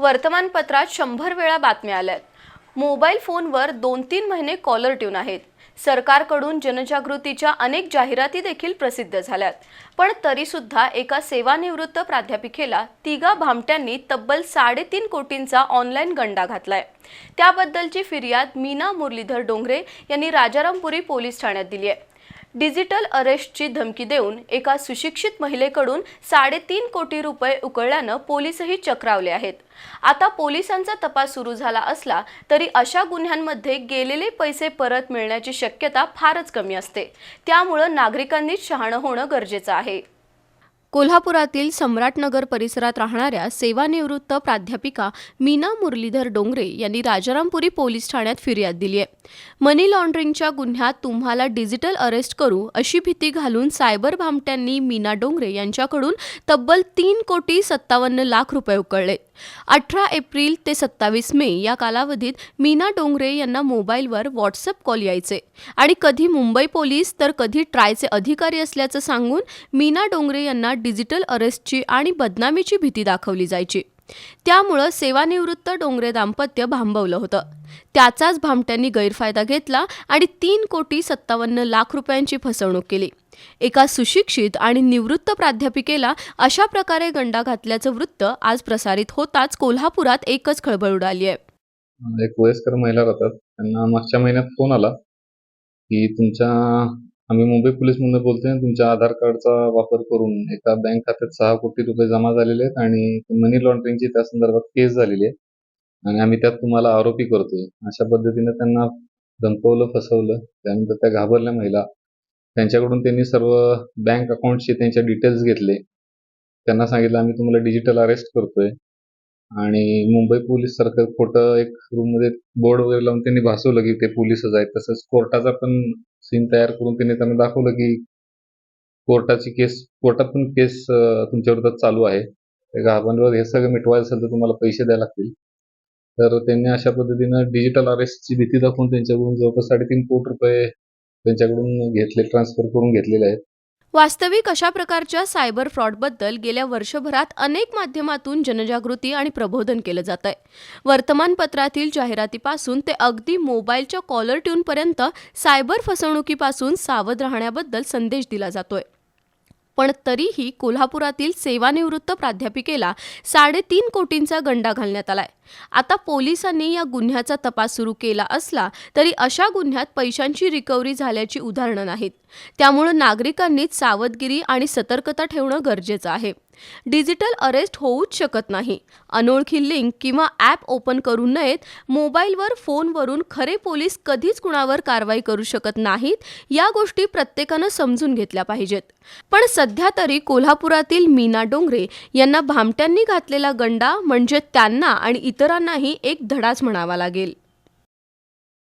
वर्तमानपत्रात शंभर वेळा बातम्या आल्यात मोबाईल फोनवर दोन तीन महिने कॉलर ट्यून आहेत. सरकारकडून जनजागृतीच्या अनेक जाहिराती देखील प्रसिद्ध झाल्यात. पण तरीसुद्धा एका सेवानिवृत्त प्राध्यापिकेला तिघा भामट्यांनी तब्बल साडेतीन कोटींचा ऑनलाईन गंडा घातलाय. त्याबद्दलची फिर्याद मीना मुरलीधर डोंगरे यांनी राजारामपुरी पोलीस ठाण्यात दिली आहे. डिजिटल अरेस्टची धमकी देऊन एका सुशिक्षित महिलेकडून साडेतीन कोटी रुपये उकळल्यानं पोलीसही चक्रावले आहेत. आता पोलिसांचा तपास सुरू झाला असला तरी अशा गुन्ह्यांमध्ये गेलेले पैसे परत मिळण्याची शक्यता फारच कमी असते. त्यामुळं नागरिकांनीच शहाणं होणं गरजेचं आहे. कोल्हापुरातील सम्राटनगर परिसरात राहणाऱ्या सेवानिवृत्त प्राध्यापिका मीना मुरलीधर डोंगरे यांनी राजारामपुरी पोलीस ठाण्यात फिर्याद दिली आहे. मनी लॉन्ड्रिंगच्या गुन्ह्यात तुम्हाला डिजिटल अरेस्ट करू अशी भीती घालून सायबर भामट्यांनी मीना डोंगरे यांच्याकडून तब्बल तीन कोटी सत्तावन्न लाख रुपये उकळले. अठरा एप्रिल ते सत्तावीस मे या कालावधीत मीना डोंगरे यांना मोबाईलवर व्हॉट्सअप कॉल यायचे. आणि कधी मुंबई पोलीस तर कधी ट्रायचे अधिकारी असल्याचं सांगून मीना डोंगरे यांना डिजिटल अरेस्टची आणि बदनामीची भीती दाखवली जायची. त्यामुळं सेवानिवृत्त डोंगरे दाम्पत्य भांबवलं होतं. त्याचाच भामट्यांनी गैरफायदा घेतला आणि तीन कोटी सत्तावन्न लाख रुपयांची फसवणूक केली. एका सुशिक्षित आणि निवृत्त प्राध्यापिकेला अशा प्रकारे गंडा घातल्याचं वृत्त आज प्रसारित होताच कोल्हापुरात एकच खळबळ उडाली आहे. एक वयस्कर महिला राहतात. त्यांना मागच्या महिन्यात फोन आला की तुमच्या आम्ही मुंबई पोलीस पोलीसमधून बोलतोय तुमच्या आधार कार्डचा वापर करून एका बँक खात्यात सहा कोटी रुपये जमा झालेले आहेत आणि मनी लॉन्ड्रिंगची त्या संदर्भात केस झालेली आहे. आणि आम्ही त्यात तुम्हाला आरोपी करतोय. अशा पद्धतीने त्यांना धमकवलं फसवलं. त्यानंतर त्या घाबरल्या महिला. त्यांच्याकडून त्यांनी सर्व बँक अकाउंटचे त्यांच्या डिटेल्स घेतले. त्यांना सांगितलं आम्ही तुम्हाला डिजिटल अरेस्ट करतोय. आणि मुंबई पोलीस सारखं खोटं एक रूममध्ये बोर्ड वगैरे लावून त्यांनी भासवलं की ते पोलीसच आहेत. तसंच कोर्टाचा पण सीन तयार करून त्यांनी त्यांना दाखवलं की कोर्टाची केस कोर्टात पण केस अं, तुमच्या विरोधात चालू आहे. त्या घाबरल्यावर हे सगळं मिटवायचं असेल तर तुम्हाला पैसे द्यावे लागतील. तर त्यांनी अशा पद्धतीनं डिजिटल अरेस्टची भीती दाखवून त्यांच्याकडून जवळपास साडेतीन कोटी रुपये त्यांच्याकडून घेतले ट्रान्सफर करून घेतलेले आहेत. वास्तविक अशा प्रकारच्या सायबर फ्रॉडबद्दल गेल्या वर्षभरात अनेक माध्यमातून जनजागृती आणि प्रबोधन केलं जात आहे वर्तमानपत्रातील जाहिरातीपासून ते अगदी मोबाईलच्या कॉलर ट्यूनपर्यंत सायबर फसवणुकीपासून सावध राहण्याबद्दल संदेश दिला जातोय. पण तरीही कोल्हापुरातील सेवानिवृत्त प्राध्यापिकेला साडेतीन कोटींचा गंडा घालण्यात आलाय. आता पोलिसांनी या गुन्ह्याचा तपास सुरू केला असला तरी अशा गुन्ह्यात पैशांची रिकव्हरी झाल्याची उदाहरणं नाहीत. त्यामुळे नागरिकांनीच सावधगिरी आणि सतर्कता ठेवणं गरजेचं आहे. डिजिटल अरेस्ट होऊच शकत नाही. अनोळखी लिंक किंवा ॲप ओपन करू नयेत मोबाईलवर फोनवरून खरे पोलीस कधीच कुणावर कारवाई करू शकत नाहीत या गोष्टी प्रत्येकानं समजून घेतल्या पाहिजेत. पण सध्या तरी कोल्हापुरातील मीना डोंगरे यांना भामट्यांनी घातलेला गंडा म्हणजे त्यांना आणि इतरांनाही एक धडाच म्हणावा लागेल.